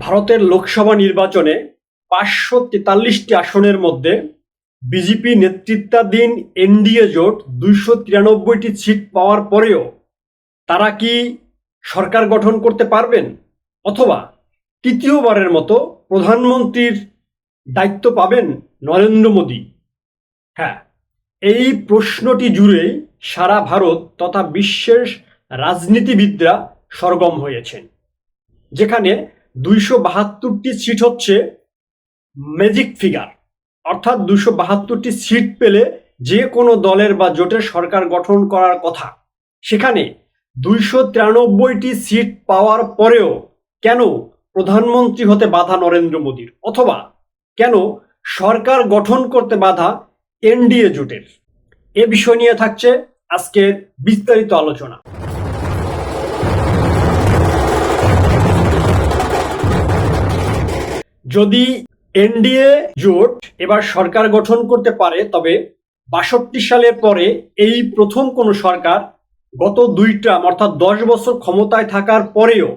ভারতের লোকসভা নির্বাচনে পাঁচশো তেতাল্লিশটি আসনের মধ্যে বিজেপি নেতৃত্বাধীন এনডিএ জোট দুইশো তিরানব্বইটি সিট পাওয়ার পরেও তারা কি সরকার গঠন করতে পারবেন? অথবা তৃতীয়বারের মতো প্রধানমন্ত্রীর দায়িত্ব পাবেন নরেন্দ্র মোদী? হ্যাঁ এই প্রশ্নটি জুড়েই সারা ভারত তথা বিশ্বের রাজনীতিবিদরা সরগম হয়েছেন। যেখানে দুইশো বাহাত্তরটি সিট হচ্ছে ম্যাজিক ফিগার অর্থাৎ দুশো বাহাত্তরটি সিট পেলে যে কোনো দলের বা জোটের সরকার গঠন করার কথা। সেখানে দুইশো তিরানব্বইটি সিট পাওয়ার পরেও কেন প্রধানমন্ত্রী হতে বাধা নরেন্দ্র মোদীর? অথবা কেন সরকার গঠন করতে বাধা এনডিএ জোটের? এ বিষয় নিয়ে থাকছে আজকের বিস্তারিত আলোচনা। যদি এনডিএ জোট এবার সরকার গঠন করতে পারে, তবে বাষট্টি সালের পরে এই প্রথম কোন সরকার গত দুইটা, অর্থাৎ দশ বছর ক্ষমতায় থাকার পরেও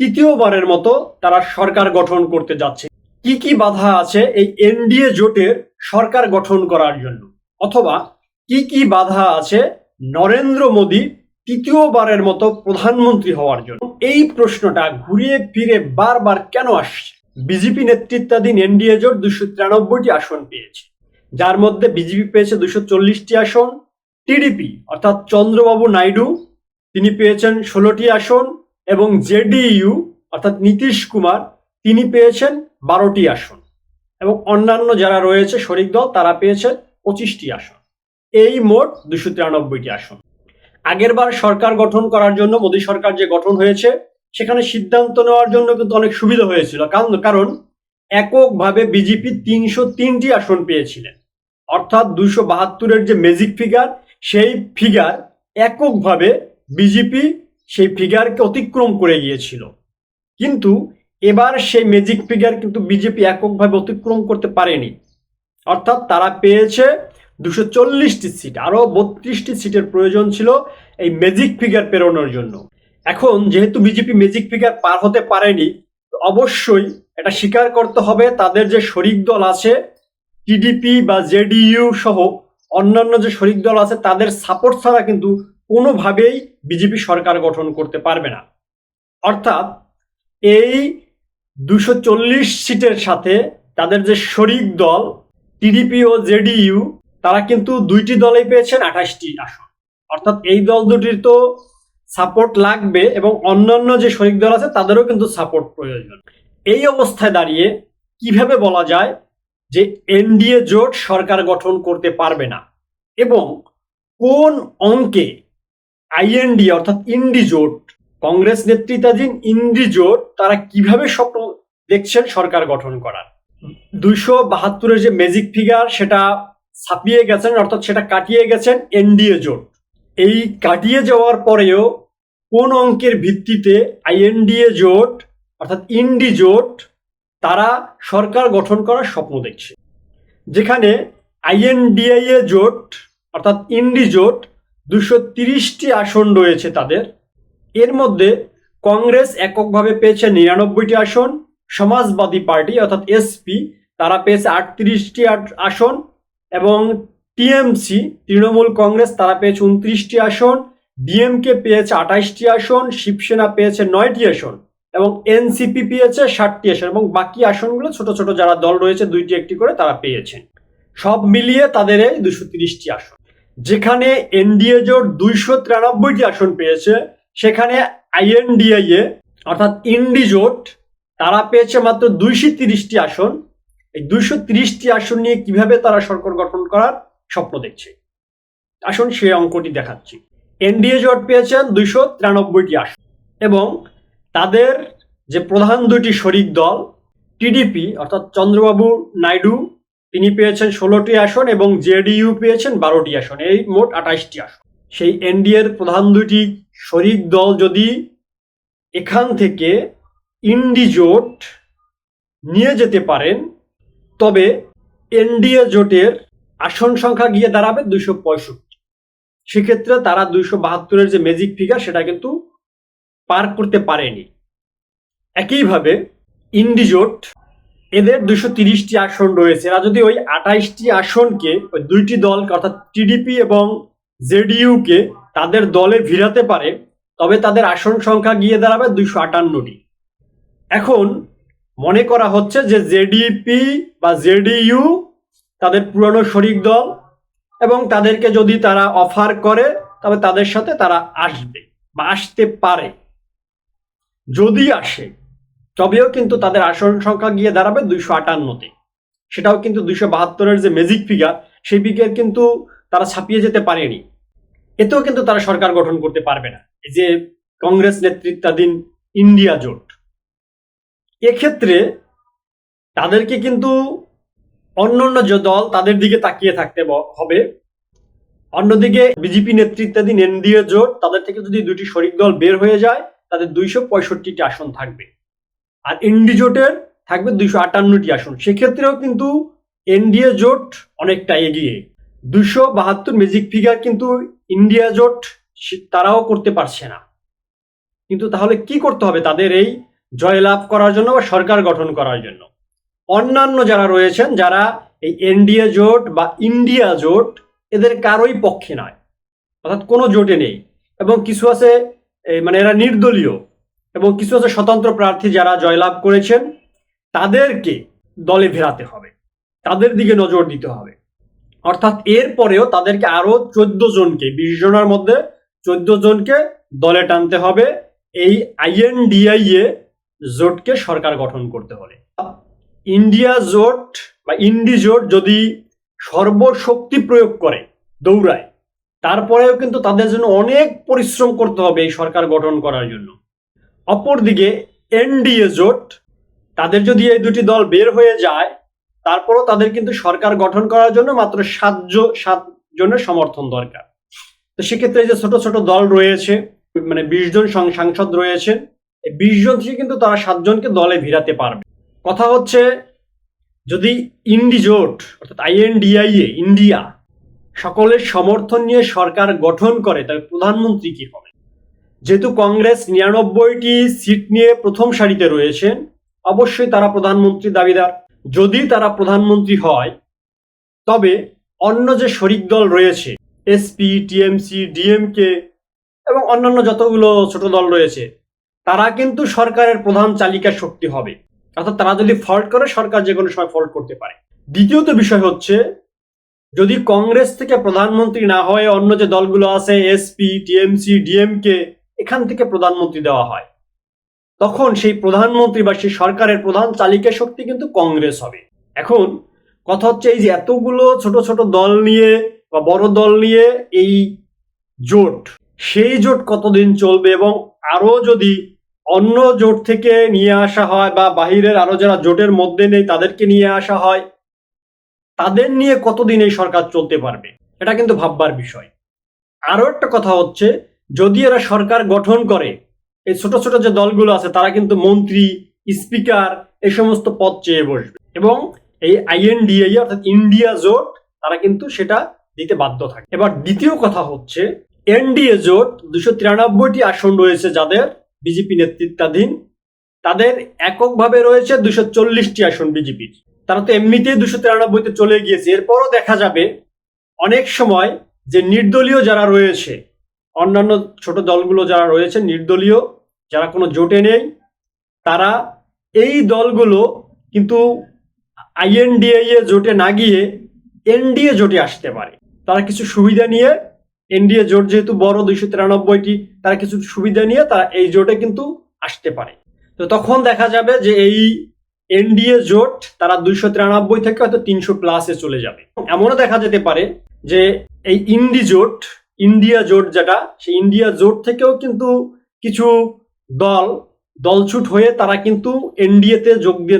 তৃতীয়বারের মতো তারা সরকার গঠন করতে যাচ্ছে। কি কি বাধা আছে এই এনডিএ জোটের সরকার গঠন করার জন্য? অথবা কি কি বাধা আছে নরেন্দ্র মোদী তৃতীয়বারের মতো প্রধানমন্ত্রী হওয়ার জন্য? এই প্রশ্নটা ঘুরিয়ে ফিরে বারবার কেন আসছে? বিজেপি নেতৃত্বাধীন এনডিএ জোট দুশো তিরানব্বইটি আসন পেয়েছে। যার মধ্যে বিজেপি পেয়েছে দুশো চল্লিশটি আসন, টিডিপি অর্থাৎ চন্দ্রবাবু নাইডু, তিনি পেয়েছেন ষোলোটি আসন এবং জেডিইউ অর্থাৎ নীতিশ কুমার, তিনি পেয়েছেন বারোটি আসন। এবং অন্যান্য যারা রয়েছে শরিক দল, তারা পেয়েছেন পঁচিশটি আসন। এই মোট দুশো তিরানব্বইটি আসন। আগেরবার সরকার গঠন করার জন্য মোদী সরকার যে গঠন হয়েছে সেখানে সিদ্ধান্ত নেওয়ার জন্য কিন্তু অনেক সুবিধা হয়েছিল। কারণ কারণ এককভাবে বিজেপি তিনশো তিনটি আসন পেয়েছিলেন। অর্থাৎ দুশো বাহাত্তরের যে ম্যাজিক ফিগার সেই ফিগার এককভাবে বিজেপি সেই ফিগারকে অতিক্রম করে গিয়েছিল। কিন্তু এবার সেই ম্যাজিক ফিগার কিন্তু বিজেপি এককভাবে অতিক্রম করতে পারেনি। অর্থাৎ তারা পেয়েছে দুশো চল্লিশটি সিট, আরও বত্রিশটি সিটের প্রয়োজন ছিল এই ম্যাজিক ফিগার পেরোনোর জন্য। এখন যেহেতু বিজেপি ম্যাজিক ফিগার পার হতে পারেনি অবশ্যই এটা স্বীকার করতে হবে তাদের যে শরিক দল আছে টিডিপি বা জেডিইউ সহ অন্যান্য যে শরিক দল আছে, তাদের সাপোর্ট ছাড়া কিন্তু কোনোভাবেই বিজেপি সরকার গঠন করতে পারবে না। অর্থাৎ এই দুশো চল্লিশ সিটের সাথে তাদের যে শরিক দল টিডিপি ও জেডিইউ তারা কিন্তু দুইটি দলেই পেয়েছেন আঠাশটি আসন। অর্থাৎ এই দল দুটির তো সাপোর্ট লাগবে এবং অন্যান্য যে শরিক দল আছে, তাদেরও কিন্তু সাপোর্ট প্রয়োজন। এই অবস্থায় দাঁড়িয়ে কীভাবে বলা যায় যে এনডিএ জোট সরকার গঠন করতে পারবে না? এবং কোন অঙ্কে আইএনডি অর্থাৎ ইন্ডি জোট, কংগ্রেস নেতৃত্বাধীন ইন্ডি জোট, তারা কীভাবে স্বপ্ন দেখছেন সরকার গঠন করার? দুইশো বাহাত্তরের যে ম্যাজিক ফিগার সেটা ছাপিয়ে গেছেন, অর্থাৎ সেটা কাটিয়ে গেছেন এনডিএ জোট। এই কাটিয়ে যাওয়ার পরেও কোন অঙ্কের ভিত্তিতে আইএনডিএ জোট, অর্থাৎ ইন্ডি জোট, তারা সরকার গঠন করার স্বপ্ন দেখছে। যেখানে আইএনডিএ জোট, অর্থাৎ ইন্ডি জোট, দুশো তিরিশটি আসন রয়েছে তাদের। এর মধ্যে কংগ্রেস এককভাবে পেয়েছে নিরানব্বইটি আসন, সমাজবাদী পার্টি, অর্থাৎ এসপি তারা পেয়েছে আটত্রিশটি আসন, এবং টিএমসি তৃণমূল কংগ্রেস, তারা পেয়েছে উনত্রিশটি আসন ডিএমকে পেয়েছে আঠাশটি আসন, শিবসেনা পেয়েছে নয়টি আসন এবং এনসিপি পেয়েছে ষাটটি আসন এবং বাকি আসনগুলো ছোট ছোট যারা দল রয়েছে দুইটি একটি করে তারা পেয়েছেন সব মিলিয়ে তাদের এই দুশো তিরিশটি আসন। যেখানে এনডিএ জোট দুইশো তিরানব্বইটি আসন পেয়েছে, সেখানে আইএনডিএ অর্থাৎ ইন্ডি জোট, তারা পেয়েছে মাত্র দুইশো তিরিশটি আসন। এই দুইশো তিরিশটি আসন নিয়ে কীভাবে তারা সরকার গঠন করার স্বপ্ন দেখছে। আসুন সেই অঙ্কটি দেখাচ্ছি। এনডিএ জোট পেয়েছেন দুইশো তিরানব্বইটি আসন। এবং তাদের যে প্রধান দুটি শরিক দল, টিডিপি, অর্থাৎ চন্দ্রবাবু নাইডু, তিনি পেয়েছেন ষোলোটি আসন এবং জেডিইউ পেয়েছেন বারোটি আসন, এই মোট আঠাশটি আসন। সেই এনডিএর প্রধান দুটি শরিক দল যদি এখান থেকে ইন্ডি জোট নিয়ে যেতে পারেন, তবে এনডিএ জোটের আসন সংখ্যা গিয়ে দাঁড়াবে দুইশো পঁয়ষট্টি। সেক্ষেত্রে তারা দুইশো বাহাত্তরের যে ম্যাজিক ফিগার সেটা কিন্তু পার করতে পারেনি। একইভাবে ইন্ডিজোট, এদের দুশো তিরিশটি আসন রয়েছে। এরা যদি ওই আঠাইশটি আসনকে, ওই দুইটি দল অর্থাৎ টিডিপি এবং জেডিইউকে তাদের দলে ভিড়াতে পারে, তবে তাদের আসন সংখ্যা গিয়ে দাঁড়াবে দুইশো আটান্নটি। এখন মনে করা হচ্ছে যে জেডিপি বা জেডিইউ তাদের পুরনো শরিক দল এবং তাদেরকে যদি তারা অফার করে, তবে তাদের সাথে তারা আসবে বা আসতে পারে। যদি আসে, তবেও কিন্তু তাদের আসন সংখ্যা গিয়ে দাঁড়াবে দুইশো আটান্নতে। সেটাও কিন্তু দুইশো বাহাত্তরের যে ম্যাজিক ফিগার সেই ফিগার কিন্তু তারা ছাপিয়ে যেতে পারেনি। এতেও কিন্তু তারা সরকার গঠন করতে পারবে না। এই যে কংগ্রেস নেতৃত্বাধীন ইন্ডিয়া জোট। এক্ষেত্রে তাদেরকে কিন্তু অন্যান্য যে দল তাদের দিকে তাকিয়ে থাকতে হবে। অন্যদিকে বিজেপি নেতৃত্বাধীন এনডিএ জোট, তাদের থেকে যদি দুটি শরিক দল বের হয়ে যায়, তাদের দুইশো পঁয়ষট্টিটি আসন থাকবে। আর এনডি জোটের থাকবে দুইশো আটান্নটি আসন। সেক্ষেত্রেও কিন্তু এনডিএ জোট অনেকটা এগিয়ে। দুশো বাহাত্তর ম্যাজিক ফিগার কিন্তু ইন্ডিয়া জোট তারাও করতে পারছে না। কিন্তু তাহলে কি করতে হবে তাদের এই জয়লাভ করার জন্য বা সরকার গঠন করার জন্য? অন্যান্য যারা রয়েছেন, যারা এই এনডিএ জোট বা ইন্ডিয়া জোট, এদের কারোই পক্ষে নয়। অর্থাৎ কোনো জোটে নেই। এবং কিছু আছে মানে এরা নির্দলীয়। এবং কিছু আছে স্বতন্ত্র প্রার্থী যারা জয়লাভ করেছেন, তাদেরকে দলে ফেরাতে হবে। তাদের দিকে নজর দিতে হবে। অর্থাৎ এর পরেও তাদেরকে আরও চোদ্দ জনকে, বিশ জনের মধ্যে চোদ্দ জনকে দলে টানতে হবে। এই আইএনডিআই এ জোটকে সরকার গঠন করতে হলে ইন্ডিয়া জোট বা ইন্ডি জোট যদি সর্বশক্তি প্রয়োগ করে, দৌড়ায়, তারপরেও কিন্তু তাদের জন্য অনেক পরিশ্রম করতে হবে এই সরকার গঠন করার জন্য। অপরদিকে, এনডিএ জোট, তাদের যদি এই দুটি দল বের হয়ে যায়, তারপরও তাদের কিন্তু সরকার গঠন করার জন্য মাত্র সাত জ- সাত জনের সমর্থন দরকার। তো সেক্ষেত্রে যে ছোট ছোট দল রয়েছে মানে বিশ জন সাংসদ রয়েছে, এই বিশ জন থেকে কিন্তু তারা সাতজনকে দলে ভিড়াতে পারবে। কথা হচ্ছে, যদি ইন্ডি জোট অর্থাৎ আইএনডিআইএ, ইন্ডিয়া, সকলের সমর্থন নিয়ে সরকার গঠন করে তবে প্রধানমন্ত্রী কি হবে? যেহেতু কংগ্রেস নিরানব্বইটি সিট নিয়ে প্রথম সারিতে রয়েছেন, অবশ্যই তারা প্রধানমন্ত্রী দাবিদার। যদি তারা প্রধানমন্ত্রী হয়, তবে অন্য যে শরিক দল রয়েছে এসপি টিএমসি ডিএমকে এবং অন্যান্য যতগুলো ছোট দল রয়েছে, তারা কিন্তু সরকারের প্রধান চালিকা শক্তি হবে। অর্থাৎ তারা যদি ফল্ট করে, সরকার যে কোনো সময় ফল্ট করতে পারে। দ্বিতীয়ত বিষয় হচ্ছে, যদি কংগ্রেস থেকে প্রধানমন্ত্রী না হয়ে অন্য যে দলগুলো আছে এসপি টিএমসি ডিএমকে এখান থেকে প্রধানমন্ত্রী দেওয়া হয়, তখন সেই প্রধানমন্ত্রী বা সেই সরকারের প্রধান চালিকা শক্তি কিন্তু কংগ্রেস হবে। এখন, কথা হচ্ছে এই যে এতগুলো ছোট ছোট দল নিয়ে বা বড় দল নিয়ে এই জোট, সেই জোট কতদিন চলবে এবং আরও যদি অন্য জোট থেকে নিয়ে আসা হয় বা বাহিরের আরও যারা জোটের মধ্যে নেই তাদেরকে নিয়ে আসা হয়, তাদের নিয়ে কতদিন এই সরকার চলতে পারবে? এটা কিন্তু ভাববার বিষয়। আরও একটা কথা হচ্ছে, যদি এরা সরকার গঠন করে, এই ছোট ছোট যে দলগুলো আছে তারা কিন্তু মন্ত্রী, স্পিকার এই সমস্ত পদ চেয়ে বসবে এবং এই আইএনডিআই অর্থাৎ ইন্ডিয়া জোট, তারা কিন্তু সেটা দিতে বাধ্য থাকে। এবার দ্বিতীয় কথা হচ্ছে, এনডিএ জোট দুশো তিরানব্বইটি আসন রয়েছে যাদের বিজেপি নেতৃত্বাধীন। তাদের এককভাবে রয়েছে দুশো চল্লিশটি আসন বিজেপির। তারা তো এমনিতেই দুশো তিরানব্বইতে চলে গিয়েছে। এরপরও দেখা যাবে অনেক সময় যে নির্দলীয় যারা রয়েছে, অন্যান্য ছোট দলগুলো যারা রয়েছে, নির্দলীয়, যারা কোনো জোটে নেই, তারা এই দলগুলো কিন্তু আইএনডিএ জোটে না গিয়ে এনডিএ জোটে আসতে পারে। তারা কিছু সুবিধা নিয়ে এনডিএ জোট যেহেতু বড়, দুইশো তিরানব্বইটি, তারা কিছু সুবিধা নিয়ে তারা এই জোটে কিন্তু আসতে পারে। তো তখন দেখা যাবে যে এই এনডিএ জোট তারা দুইশো তিরানব্বই থেকে হয়তো তিনশো প্লাসে চলে যাবে। এমনও দেখা যেতে পারে যে এই ইন্ডি জোট, ইন্ডিয়া জোট যেটা, সেই ইন্ডিয়া জোট থেকেও কিন্তু কিছু দল দলছুট হয়ে তারা কিন্তু এনডিএতে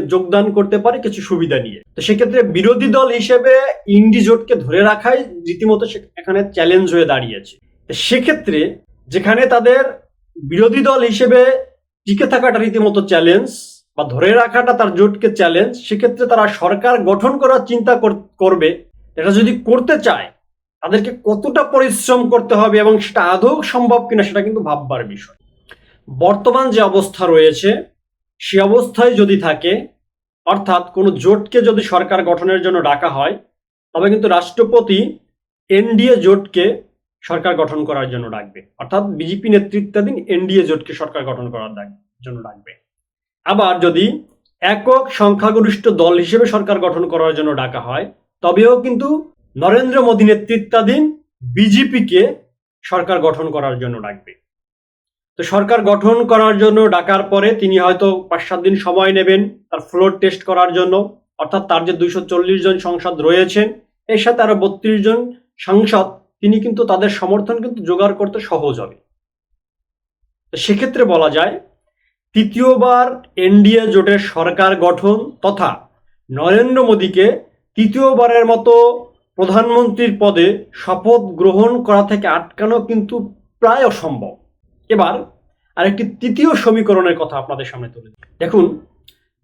যোগদান করতে পারে কিছু সুবিধা নিয়ে। তো সেক্ষেত্রে বিরোধী দল হিসেবে ইন্ডি জোটকে ধরে রাখাই রীতিমতো এখানে চ্যালেঞ্জ হয়ে দাঁড়িয়েছে। সেক্ষেত্রে যেখানে তাদের বিরোধী দল হিসেবে টিকে থাকাটা রীতিমতো চ্যালেঞ্জ বা ধরে রাখাটা তার জোটকে চ্যালেঞ্জ সেক্ষেত্রে তারা সরকার গঠন করার চিন্তা কর- করবে। এটা যদি করতে চায়, তাদেরকে কতটা পরিশ্রম করতে হবে এবং সেটা আদৌ সম্ভব কিনা সেটা কিন্তু ভাববার বিষয়। বর্তমান যে অবস্থা রয়েছে, সে অবস্থায় যদি থাকে, অর্থাৎ কোনো জোটকে যদি সরকার গঠনের জন্য ডাকা হয়, তবে কিন্তু রাষ্ট্রপতি এনডিএ জোটকে সরকার গঠন করার জন্য ডাকবে। অর্থাৎ বিজেপি নেতৃত্বাধীন এনডিএ জোটকে সরকার গঠন করার জন্য ডাকবে। আবার যদি একক সংখ্যাগরিষ্ঠ দল হিসেবে সরকার গঠন করার জন্য ডাকা হয়, তবেও কিন্তু নরেন্দ্র মোদী নেতৃত্বাধীন বিজেপিকে সরকার গঠন করার জন্য ডাকবে। তো সরকার গঠন করার জন্য ডাকার পরে তিনি হয়তো পাঁচ সাত দিন সময় নেবেন তার ফ্লোর টেস্ট করার জন্য। অর্থাৎ তার যে দুইশো চল্লিশ জন সংসদ রয়েছেন, এর সাথে আরও বত্রিশ জন সাংসদ, তিনি কিন্তু তাদের সমর্থন কিন্তু জোগাড় করতে সহজ হবে। সেক্ষেত্রে বলা যায়, তৃতীয়বার এনডিএ জোটের সরকার গঠন তথা নরেন্দ্র মোদীকে তৃতীয়বারের মতো প্রধানমন্ত্রীর পদে শপথ গ্রহণ করা থেকে আটকানো কিন্তু প্রায় অসম্ভব। এবার আরেকটি তৃতীয় সমীকরণের কথা আপনাদের সামনে তুলে দেখুন,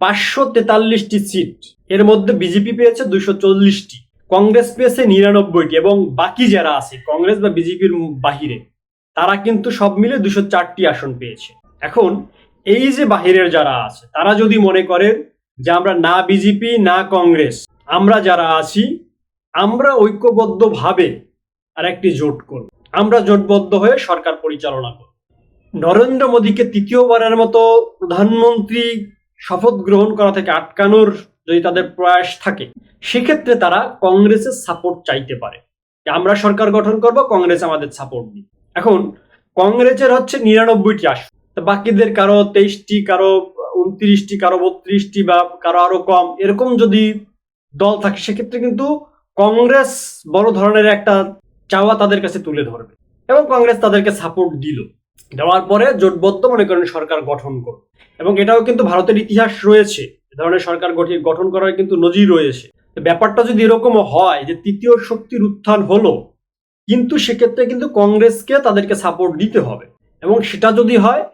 পাঁচশো তেতাল্লিশটি সিট, এর মধ্যে বিজেপি পেয়েছে দুইশো চল্লিশটি, কংগ্রেস পেয়েছে নিরানব্বইটি, এবং বাকি যারা আছে, কংগ্রেস বা বিজেপির বাহিরে, তারা কিন্তু সব মিলে দুশো চারটি আসন পেয়েছে। এখন, এই যে বাহিরের যারা আছে, তারা যদি মনে করেন যে আমরা না বিজেপি, না কংগ্রেস, আমরা যারা আছি, আমরা ঐক্যবদ্ধভাবে আর একটি জোট করব। আমরা জোটবদ্ধ হয়ে সরকার পরিচালনা করব। নরেন্দ্র মোদীকে তৃতীয়বারের মতো প্রধানমন্ত্রী শপথ গ্রহণ করা থেকে আটকানোর যদি তাদের প্রয়াস থাকে, সেক্ষেত্রে তারা কংগ্রেসের সাপোর্ট চাইতে পারে। আমরা সরকার গঠন করব, কংগ্রেস আমাদের সাপোর্ট দিই এখন, কংগ্রেসের হচ্ছে নিরানব্বইটি আসন। বাকিদের কারও তেইশটি, কারও উনত্রিশটি, কারও বত্রিশটি বা কারও আরও কম, এরকম যদি দল থাকে, সেক্ষেত্রে কিন্তু কংগ্রেস বড় ধরনের একটা চাওয়া তাদের কাছে তুলে ধরবে। এবং কংগ্রেস তাদেরকে সাপোর্ট দিল। দেওয়ার পরে জোটবদ্ধ মনে করেন সরকার গঠন করবে এবং এটাও কিন্তু ভারতের ইতিহাস রয়েছে। এ ধরনের সরকার গঠি- গঠন করার কিন্তু নজির রয়েছে। ব্যাপারটা যদি এরকম হয় যে তৃতীয় শক্তির উত্থান হলো, কিন্তু সেক্ষেত্রে কিন্তু কংগ্রেসকে তাদেরকে সাপোর্ট দিতে হবে। এবং সেটা যদি হয়,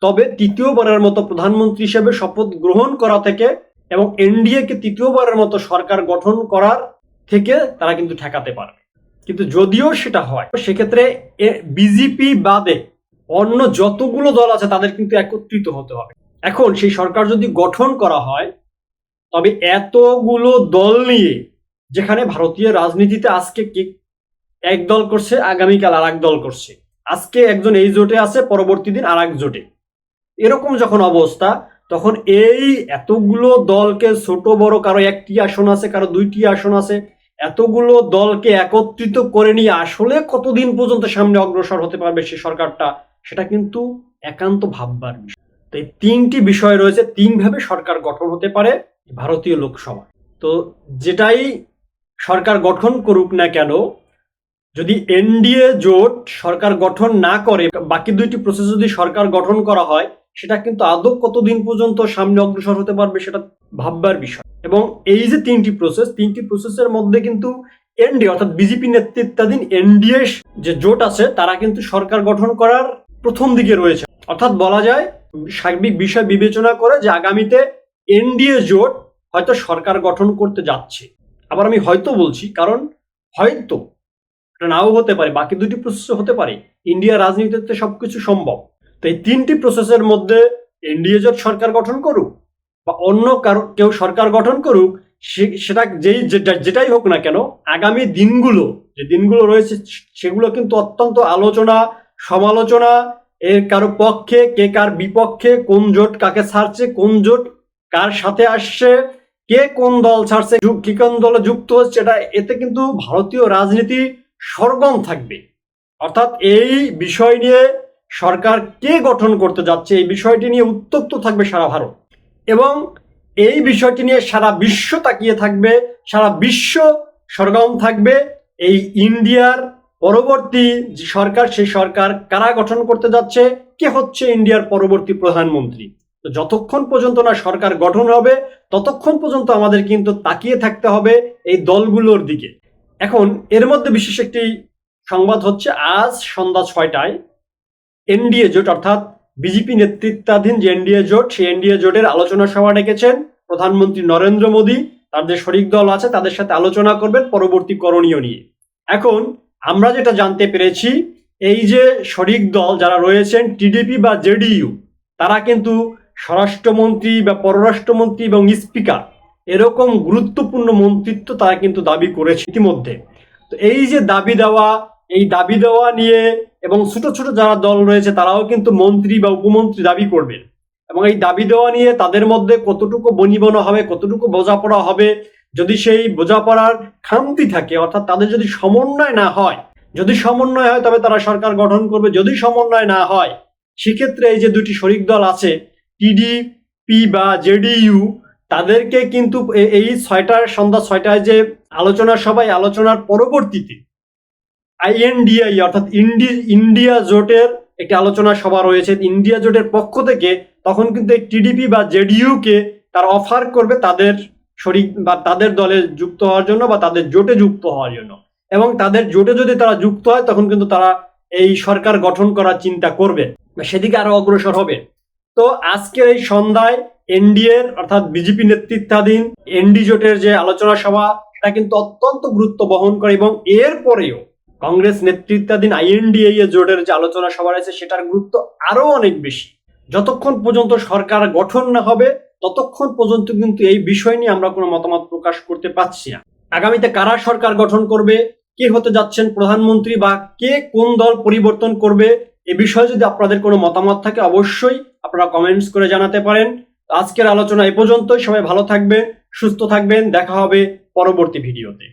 তবে তৃতীয়বারের মতো প্রধানমন্ত্রী হিসেবে শপথ গ্রহণ করা থেকে এবং এনডিএ কে তৃতীয়বারের মতো সরকার গঠন করার থেকে তারা কিন্তু ঠেকাতে পারবে। কিন্তু যদিও সেটা হয়, সেক্ষেত্রে বিজেপি বাদে অন্য যতগুলো দল আছে তাদের কিন্তু একত্রিত হতে হবে। এখন সেই সরকার যদি গঠন করা হয়, তবে এতগুলো দল নিয়ে যেখানে ভারতীয় রাজনীতিতে আজকে কে এক দল করছে, আগামীকাল আর এক দল করছে। আজকে একজন এই জোটে আছে, পরবর্তী দিন আর এক জোটে। এরকম যখন অবস্থা, তখন এই এতগুলো দলকে ছোট, বড়, কারও একটি আসন আছে, কারও দুইটি আসন আছে, এতগুলো দলকে একত্রিত করে নিয়ে আসলে কতদিন পর্যন্ত সামনে অগ্রসর হতে পারবে সে সরকারটা? সেটা কিন্তু একান্ত ভাববার বিষয়। তো এই তিনটি বিষয় রয়েছে তিনভাবে সরকার গঠন হতে পারে ভারতীয় লোকসভা তো যেটাই সরকার গঠন করুক না কেন, যদি এনডিএ জোট সরকার গঠন না করে, বাকি দুইটি প্রসেস যদি সরকার গঠন করা হয়, সেটা কিন্তু আদৌ কতদিন পর্যন্ত সামনে অগ্রসর হতে পারবে সেটা ভাববার বিষয়। এবং এই যে তিনটি প্রসেস তিনটি প্রসেসের মধ্যে কিন্তু এনডিএ, অর্থাৎ বিজেপি নেতৃত্বাধীন এনডিএ যে জোট আছে, তারা কিন্তু সরকার গঠন করার প্রথম দিকে রয়েছে। অর্থাৎ বলা যায়, সার্বিক বিষয় বিবেচনা করে যে আগামীতে এনডিএ জোট হয়তো সরকার গঠন করতে যাচ্ছে। আবার আমি হয়তো বলছি, কারণ হয়তো এটা নাও হতে পারে, বাকি দুটি প্রসেস হতে পারে। ইন্ডিয়া রাজনীতিতে সবকিছু সম্ভব। তো এই তিনটি প্রসেসের মধ্যে এনডিএ জোট সরকার গঠন করুক বা অন্য কারও, কেউ সরকার গঠন করুক সেটা যেই, যেটা- যেটাই হোক না কেন, আগামী দিনগুলো, যে দিনগুলো রয়েছে সেগুলো কিন্তু অত্যন্ত আলোচনা সমালোচনা, এর কারও পক্ষে, কে কার বিপক্ষে, কোন জোট কাকে ছাড়ছে, কোন জোট কার সাথে আসছে, কে কোন দল ছাড়ছে কি কোন দলে যুক্ত হচ্ছে, এটা, এতে কিন্তু ভারতীয় রাজনীতি সরগম থাকবে। অর্থাৎ এই বিষয় নিয়ে সরকার কে গঠন করতে যাচ্ছে, এই বিষয়টি নিয়ে উত্তপ্ত থাকবে সারা ভারত। এবং এই বিষয়টি নিয়ে সারা বিশ্ব তাকিয়ে থাকবে, সারা বিশ্ব সরগম থাকবে, এই ইন্ডিয়ার পরবর্তী যে সরকার, সেই সরকার কারা গঠন করতে যাচ্ছে? কে হচ্ছে ইন্ডিয়ার পরবর্তী প্রধানমন্ত্রী? তো যতক্ষণ পর্যন্ত না সরকার গঠন হবে, ততক্ষণ পর্যন্ত আমাদের কিন্তু তাকিয়ে থাকতে হবে এই দলগুলোর দিকে। এখন এর মধ্যে বিশেষ একটি সংবাদ হচ্ছে, আজ সন্ধ্যা ছয়টায় এনডিএ জোট, অর্থাৎ বিজেপি নেতৃত্বাধীন যে এনডিএ জোট, সেই এনডিএ জোটের আলোচনা সভা ডেকেছেন প্রধানমন্ত্রী নরেন্দ্র মোদী। তার যে শরিক দল আছে, তাদের সাথে আলোচনা করবেন পরবর্তী করণীয় নিয়ে। এখন আমরা যেটা জানতে পেরেছি, এই যে শরিক দল যারা রয়েছেন, টিডিপি বা জেডিইউ, তারা কিন্তু স্বরাষ্ট্রমন্ত্রী বা পররাষ্ট্রমন্ত্রী এবং স্পিকার, এরকম গুরুত্বপূর্ণ মন্ত্রিত্ব তারা কিন্তু দাবি করেছে ইতিমধ্যে। তো এই যে দাবি দেওয়া, এই দাবি দেওয়া নিয়ে এবং ছোট ছোট যারা দল রয়েছে, তারাও কিন্তু মন্ত্রী বা উপমন্ত্রী দাবি করবেন। এবং এই দাবি দেওয়া নিয়ে তাদের মধ্যে কতটুকু বনিবনা হবে, কতটুকু বোঝাপড়া হবে যদি সেই বোঝাপড়ার খামতি থাকে, অর্থাৎ তাদের যদি সমন্বয় না হয়, যদি সমন্বয় হয় তবে তারা সরকার গঠন করবে, যদি সমন্বয় না হয়, সেক্ষেত্রে এই যে দুটি শরিক দল আছে টিডিপি বা জেডিইউ তাদেরকে কিন্তু এই ছয়টার, সন্ধ্যা ছয়টায় যে আলোচনা সভায়, আলোচনার পরবর্তীতে আইএনডিআই অর্থাৎ ইন্ডি, ইন্ডিয়া জোটের একটি আলোচনা সভা রয়েছে, ইন্ডিয়া জোটের পক্ষ থেকে তখন কিন্তু টিডিপি বা জেডিইউ কে তারা অফার করবে তাদের শরিক বা তাদের দলে যুক্ত হওয়ার জন্য বা তাদের জোটে যুক্ত হওয়ার জন্য। এবং তাদের জোটে যদি তারা যুক্ত হয়, তখন কিন্তু তারা এই সরকার গঠন করার চিন্তা করবে বা সেদিকে আরও অগ্রসর হবে। তো আজকের এই সন্ধ্যায় এনডিএর অর্থাৎ বিজেপি নেতৃত্বাধীন এনডি জোটের যে আলোচনা সভা সেটা কিন্তু অত্যন্ত গুরুত্ব বহন করে এবং এর পরেও কংগ্রেস নেতৃত্বাধীন আইএনডিএ জোটের যে আলোচনা সভা রয়েছে, সেটার গুরুত্ব আরও অনেক বেশি। যতক্ষণ পর্যন্ত সরকার গঠন না হবে ততক্ষণ পর্যন্ত কিন্তু এই বিষয় নিয়ে আমরা কোনো মতামত প্রকাশ করতে পারছি না। আগামীতে কারা সরকার গঠন করবে, কে হতে যাচ্ছেন প্রধানমন্ত্রী বা কে কোন দল পরিবর্তন করবে, এ বিষয়ে যদি আপনাদের কোনো মতামত থাকে অবশ্যই আপনারা কমেন্টস করে জানাতে পারেন। আজকের আলোচনা এ পর্যন্তই, সবাই ভালো থাকবেন, সুস্থ থাকবেন, দেখা হবে পরবর্তী ভিডিওতে।